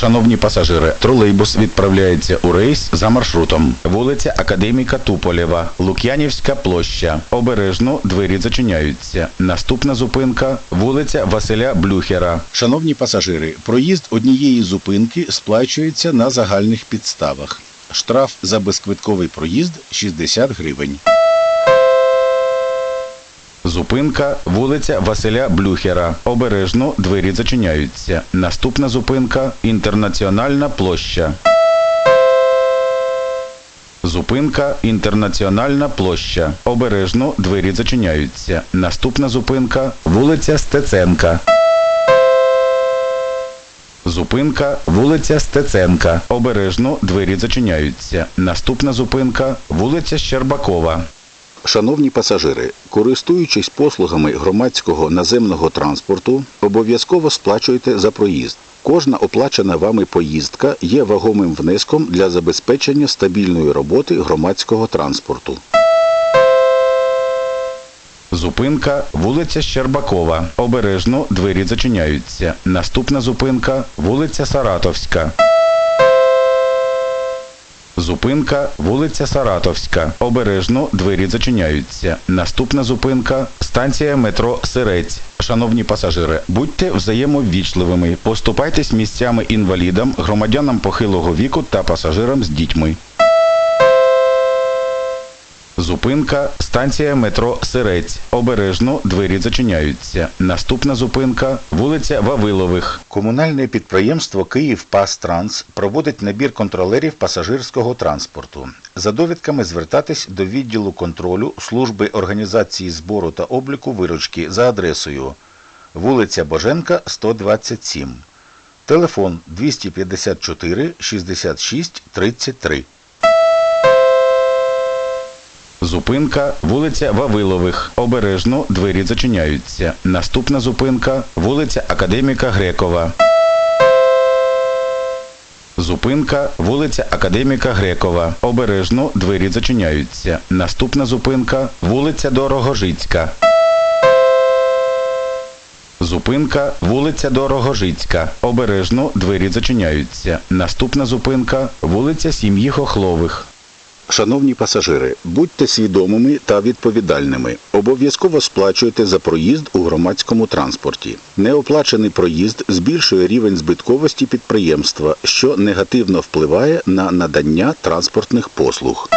Шановні пасажири, тролейбус відправляється у рейс за маршрутом. Вулиця Академіка Туполєва, Лук'янівська площа. Обережно двері зачиняються. Наступна зупинка вулиця Василя Блюхера. Шановні пасажири, проїзд однієї зупинки сплачується на загальних підставах. Штраф за безквитковий проїзд 60 гривень. Зупинка вулиця Василя Блюхера. Обережно двері зачиняються. Наступна зупинка Інтернаціональна площа. Зупинка Інтернаціональна площа. Обережно двері зачиняються. Наступна зупинка вулиця Стеценка. Зупинка вулиця Стеценка. Обережно двері зачиняються. Наступна зупинка вулиця Щербакова. Шановні пасажири, користуючись послугами громадського наземного транспорту, обов'язково сплачуйте за проїзд. Кожна оплачена вами поїздка є вагомим внеском для забезпечення стабільної роботи громадського транспорту. Зупинка вулиця Щербакова. Обережно двері зачиняються. Наступна зупинка вулиця Саратовська. Зупинка вулиця Саратовська. Обережно двері зачиняються. Наступна зупинка станція метро Сирець. Шановні пасажири, будьте взаємоввічливими, поступайтесь місцями інвалідам, громадянам похилого віку та пасажирам з дітьми. Зупинка станція метро Сирець. Обережно двері зачиняються. Наступна зупинка вулиця Вавилових. Комунальне підприємство Київ Транс проводить набір контролерів пасажирського транспорту. За довідками звертатись до відділу контролю служби організації збору та обліку виручки за адресою вулиця Боженка, 127. Телефон 254 66 33. Зупинка вулиця Вавилових. Обережно двері зачиняються. Наступна зупинка вулиця Академіка Грекова. Зупинка вулиця Академіка Грекова. Обережно двері зачиняються. Наступна зупинка вулиця Дорогожицька. Зупинка вулиця Дорогожицька. Обережно двері зачиняються. Наступна зупинка вулиця Сім'ї Хохлових. Шановні пасажири, будьте свідомими та відповідальними. Обов'язково сплачуйте за проїзд у громадському транспорті. Неоплачений проїзд збільшує рівень збитковості підприємства, що негативно впливає на надання транспортних послуг.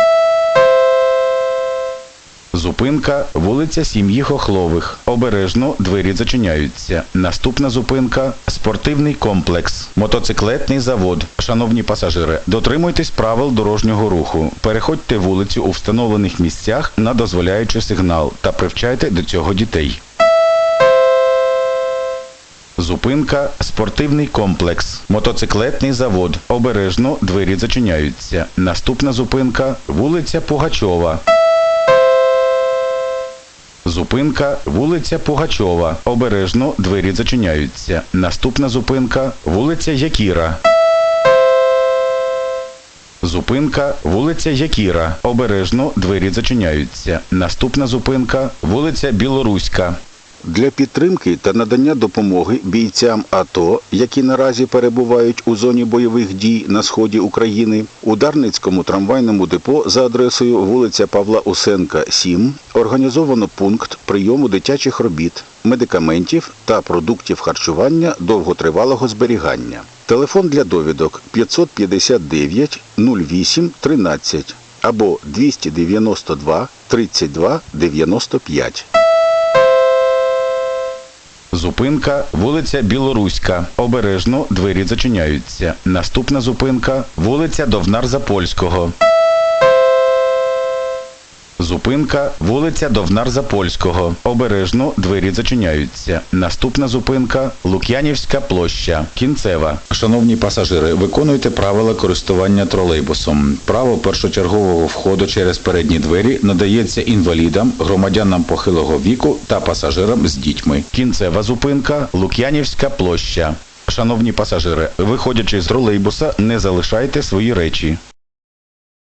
Зупинка вулиця Сім'ї Хохлових. Обережно двері зачиняються. Наступна зупинка спортивний комплекс, мотоциклетний завод. Шановні пасажири, дотримуйтесь правил дорожнього руху. Переходьте вулицю у встановлених місцях на дозволяючий сигнал та привчайте до цього дітей. Зупинка спортивний комплекс, мотоциклетний завод. Обережно двері зачиняються. Наступна зупинка вулиця Пугачова. Зупинка вулиця Пугачова. Обережно двері зачиняються. Наступна зупинка вулиця Якіра. Зупинка вулиця Якіра. Обережно двері зачиняються. Наступна зупинка вулиця Білоруська. Для підтримки та надання допомоги бійцям АТО, які наразі перебувають у зоні бойових дій на сході України, у Дарницькому трамвайному депо за адресою вулиця Павла Усенка, 7, організовано пункт прийому дитячих робіт, медикаментів та продуктів харчування довготривалого зберігання. Телефон для довідок 559 08 13 або 292 32 95. Зупинка вулиця Білоруська. Обережно двері зачиняються. Наступна зупинка вулиця Довнар Запольського. Зупинка вулиця Довнар Запольського. Обережно двері зачиняються. Наступна зупинка Лук'янівська площа. Кінцева. Шановні пасажири, виконуйте правила користування тролейбусом. Право першочергового входу через передні двері надається інвалідам, громадянам похилого віку та пасажирам з дітьми. Кінцева зупинка Лук'янівська площа. Шановні пасажири, виходячи з тролейбуса, не залишайте свої речі.